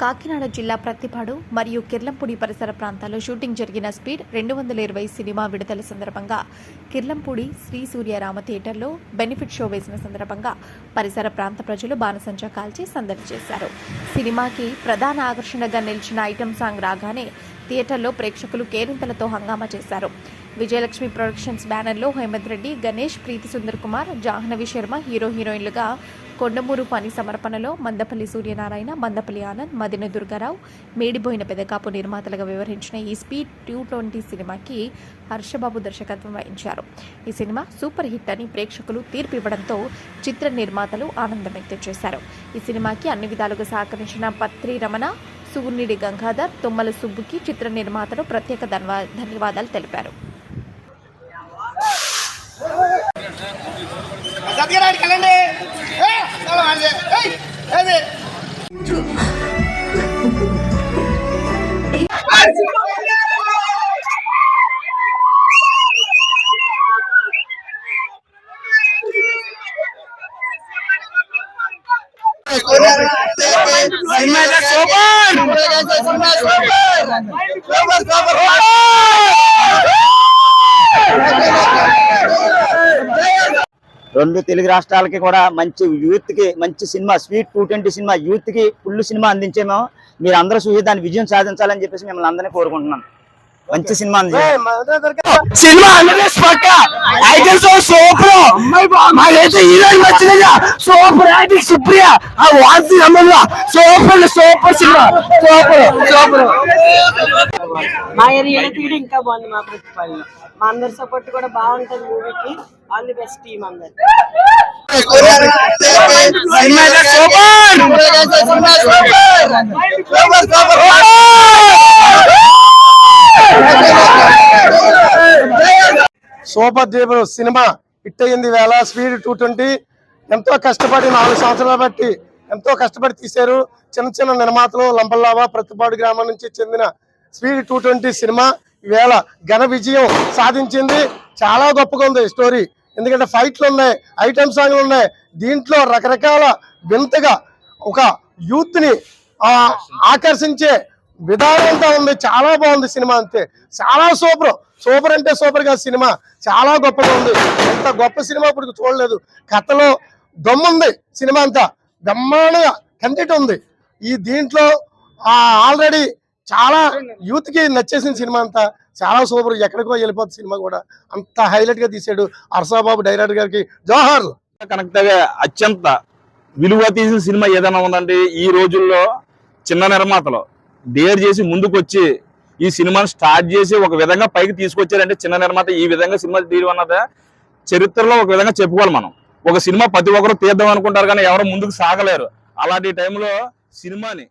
కాకినాడ జిల్లా ప్రత్తిపాడు మరియు కిర్లంపూడి పరిసర ప్రాంతాల్లో షూటింగ్ జరిగిన స్పీడ్ రెండు వందల ఇరవై సినిమా విడుదల సందర్భంగా. కిర్లంపూడి శ్రీ సూర్యరామ థియేటర్లో బెనిఫిట్ షో వేసిన సందర్భంగా పరిసర ప్రాంత ప్రజలు బాణసంచా కాల్చి సందడి చేశారు. సినిమాకి ప్రధాన ఆకర్షణగా నిలిచిన ఐటెం సాంగ్ రాగానే థియేటర్లో ప్రేక్షకులు కేరింతలతో హంగామా చేశారు. విజయలక్ష్మి ప్రొడక్షన్స్ బ్యానర్లో హేమంత్ రెడ్డి గణేష్ ప్రీతి సుందర్ కుమార్ జాహ్నవి శర్మ హీరో హీరోయిన్లుగా కొండమూరు పని సమర్పణలో మందపల్లి సూర్యనారాయణ మందపల్లి ఆనంద్ మదిన దుర్గారావు మేడిపోయిన పెదకాపు నిర్మాతలుగా వ్యవహరించిన ఈ స్పీడ్ టూ ట్వంటీ సినిమాకి హర్షబాబు దర్శకత్వం వహించారు. ఈ సినిమా సూపర్ హిట్ అని ప్రేక్షకులు తీర్పు ఇవ్వడంతో చిత్ర నిర్మాతలు ఆనందం వ్యక్తం చేశారు. ఈ సినిమాకి అన్ని విధాలుగా సహకరించిన పత్రి రమణ సుగున్నిడి గంగాధర్ తుమ్మల సుబ్బుకి చిత్ర నిర్మాతలు ప్రత్యేక ధన్వా- ధన్యవాదాలు తెలిపారు. సత్యనారాయణ కలండి ఏది సినిమా అయితే సూపర్ సూపర్ సూపర్ రెండు తెలుగు రాష్ట్రాలకి కూడా మంచి యూత్కి మంచి cinema sweet two twenty cinema యూత్కి ఫుల్ సినిమా అందించేమో. మీరు అందరూ చూసి దాని విజయం సాధించాలని చెప్పేసి మిమ్మల్ని అందరినీ కోరుకుంటున్నాను. మంచి సినిమా సినిమా అందరూ పక్క. Items super. మాకైతే హీరోయిన్ నచ్చిందిగా సూపర్ యాక్టింగ్ సుప్రియ. ఆ వాన్సి అమ్మల్లా super super cinema. Super super. మా ఏరియాలో ఇంకా బాగుంది మా ప్రతిపాలన మా అందరి సపోర్ట్ కూడా బాగుంటుంది మూవీకి ఆల్ ది బెస్ట్ టీమ్ అందరు super. Super super. Super duper cinema hit అయ్యింది వేళ. Speed two twenty. ఎంతో కష్టపడి నాలుగు సంవత్సరాలు బట్టి ఎంతో కష్టపడి తీశారు. చిన్న చిన్న నిర్మాతలు లంబల్లావా ప్రతిపాడు గ్రామం నుంచి చెందిన స్పీడ్ టూ ట్వంటీ సినిమా. ఈవేళ ఘన విజయం సాధించింది. చాలా గొప్పగా ఉంది స్టోరీ. ఎందుకంటే ఫైట్లు ఉన్నాయి ఐటమ్ సాంగ్లు ఉన్నాయి. దీంట్లో రకరకాల వింతగా ఒక యూత్ని ఆకర్షించే విధానంతో ఉంది చాలా బాగుంది సినిమా అంతే. చాలా సూపర్. సూపర్ అంటే సూపర్గా సినిమా. చాలా గొప్పగా ఉంది. ఎంత గొప్ప సినిమా ఇప్పుడు చూడలేదు. కథలో దమ్ముంది సినిమా అంతా. బ్రహ్మాండంగా కంటెంట్ ఉంది. ఈ దీంట్లో ఆల్రెడీ చాలా యూత్కి నచ్చేసిన సినిమా అంతా. చాలా సూపర్. ఎక్కడికో వెళ్ళిపోతుంది సినిమా కూడా అంత హైలైట్గా తీసాడు అర్సాబాబు డైరెక్టర్ గారికి. జోహార్ కనెక్ట్ అయ్యే అత్యంత విలువ తీసిన సినిమా ఏదైనా ఉందండి ఈ రోజుల్లో చిన్న నిర్మాతలు. డేర్ చేసి ముందుకు వచ్చి ఈ సినిమాను స్టార్ట్ చేసి ఒక విధంగా పైకి తీసుకొచ్చారంటే చిన్న నిర్మాత ఈ విధంగా సినిమా తీయడం అన్నది? చరిత్రలో ఒక విధంగా చెప్పుకోవాలి మనం. ఒక సినిమా ప్రతి ఒక్కరు తీద్దాం అనుకుంటారు కానీ ఎవరు ముందుకు సాగలేరు. అలాంటి టైంలో సినిమాని